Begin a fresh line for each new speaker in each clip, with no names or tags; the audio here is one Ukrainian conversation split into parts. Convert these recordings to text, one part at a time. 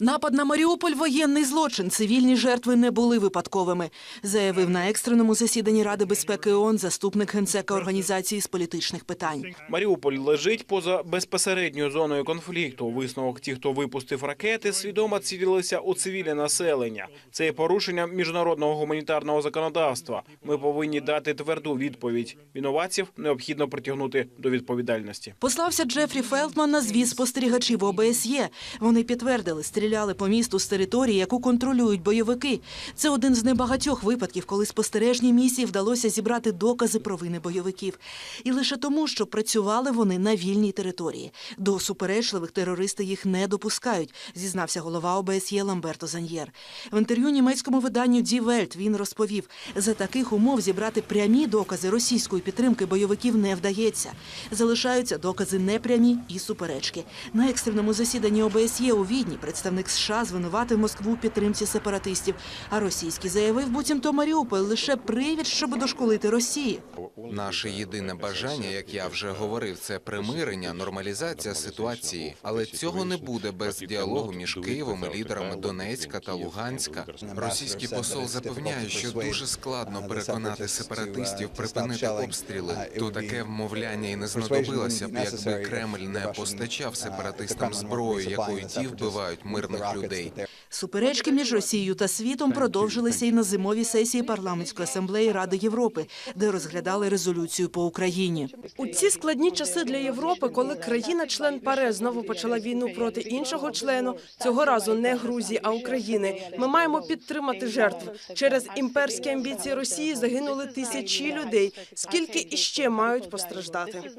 Напад на Маріуполь воєнний злочин. Цивільні жертви не були випадковими, заявив на екстреному засіданні Ради безпеки ООН заступник генсека організації з політичних питань.
Маріуполь лежить поза безпосередньою зоною конфлікту. Висновок ті, хто випустив ракети, свідомо цілилися у цивільне населення. Це є порушення міжнародного гуманітарного законодавства. Ми повинні дати тверду відповідь. Винуватців необхідно притягнути до відповідальності.
Послався Джефрі Фелтман на звіт спостерігачів ОБСЄ. Вони підтвердили, стріляли по місту з території, яку контролюють бойовики. Це один з небагатьох випадків, коли спостережній місії вдалося зібрати докази провини бойовиків. І лише тому, що працювали вони на вільній території. До суперечливих терористи їх не допускають, зізнався голова ОБСЄ Ламберто Заньєр. В інтерв'ю німецькому виданню Die Welt він розповів, за таких умов зібрати прямі докази російської підтримки бойовиків не вдається. Залишаються докази непрямі і суперечки. На екстреному засіданні ОБСЄ у Відні представник США звинуватив Москву у підтримці сепаратистів, а російський заявив, буцімто Маріуполь лише привід, щоб дошколити Росії.
Наше єдине бажання, як я вже говорив, це примирення, нормалізація ситуації. Але цього не буде без діалогу між Києвом і лідерами Донецька та Луганська. Російський посол запевняє, що дуже складно переконати сепаратистів припинити обстріли. То таке вмовляння і не знадобилося б, якби Кремль не постачав сепаратистам зброю, якою ті вбивають мирних людей.
Суперечки між Росією та світом продовжилися і на зимовій сесії парламентської асамблеї Ради Європи, де розглядали резолюцію по Україні.
У ці складні часи для Європи, коли країна-член ПАРЕ знову почала війну проти іншого члену, цього разу не Грузії, а України. Ми маємо підтримати жертв. Через імперські амбіції Росії загинули тисячі людей. Скільки іще мають постраждати?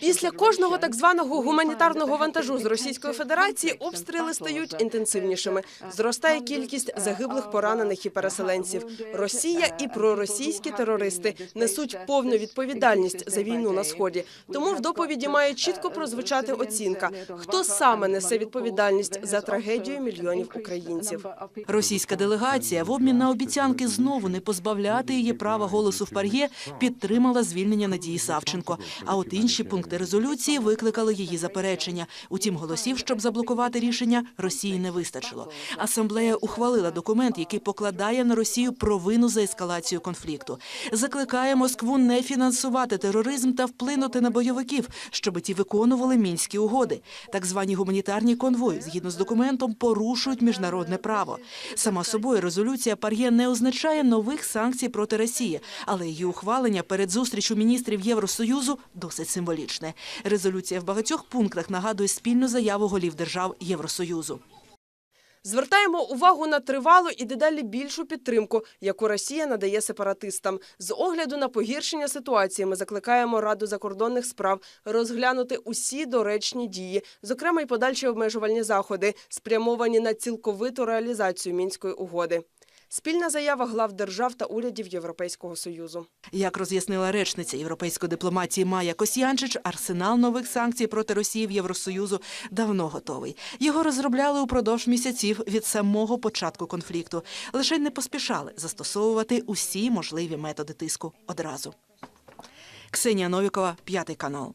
Після кожного так званого гуманітарного вантажу з Російської Федерації обстріли стають інтенсивнішими. Зростає кількість загиблих, поранених і переселенців. Росія і проросійські терористи несуть повну відповідальність за війну на сході. Тому в доповіді має чітко прозвучати оцінка, хто саме несе відповідальність за трагедію мільйонів українців.
Російська делегація в обмін на обіцянки знову не позбавляти її права голосу в пар'є підтримала звільнення Надії Савченко. А от інші пункти резолюції викликали її заперечення. Утім, голосів, щоб заблокувати рішення, Росії не вистачило. Асамблея ухвалила документ, який покладає на Росію провину за ескалацію конфлікту. Закликає Москву не фінансувати тероризм та вплинути на бойовиків, щоб ті виконували мінські угоди. Так звані гуманітарні конвої, згідно з документом, порушують міжнародне право. Сама собою резолюція Пар'є не означає нових санкцій проти Росії, але її ухвалення перед зустрічю міністрів Євросоюзу досить символічне. Резолюція в багатьох пунктах нагадує спільну заяву голів держав Євросоюзу.
Звертаємо увагу на тривалу і дедалі більшу підтримку, яку Росія надає сепаратистам. З огляду на погіршення ситуації ми закликаємо Раду закордонних справ розглянути усі доречні дії, зокрема й подальші обмежувальні заходи, спрямовані на цілковиту реалізацію мінської угоди. Спільна заява глав держав та урядів Європейського союзу.
Як роз'яснила речниця європейської дипломатії Майя Косянчич, арсенал нових санкцій проти Росії в Євросоюзу давно готовий. Його розробляли упродовж місяців від самого початку конфлікту. Лише не поспішали застосовувати усі можливі методи тиску одразу. Ксенія Новікова, п'ятий канал.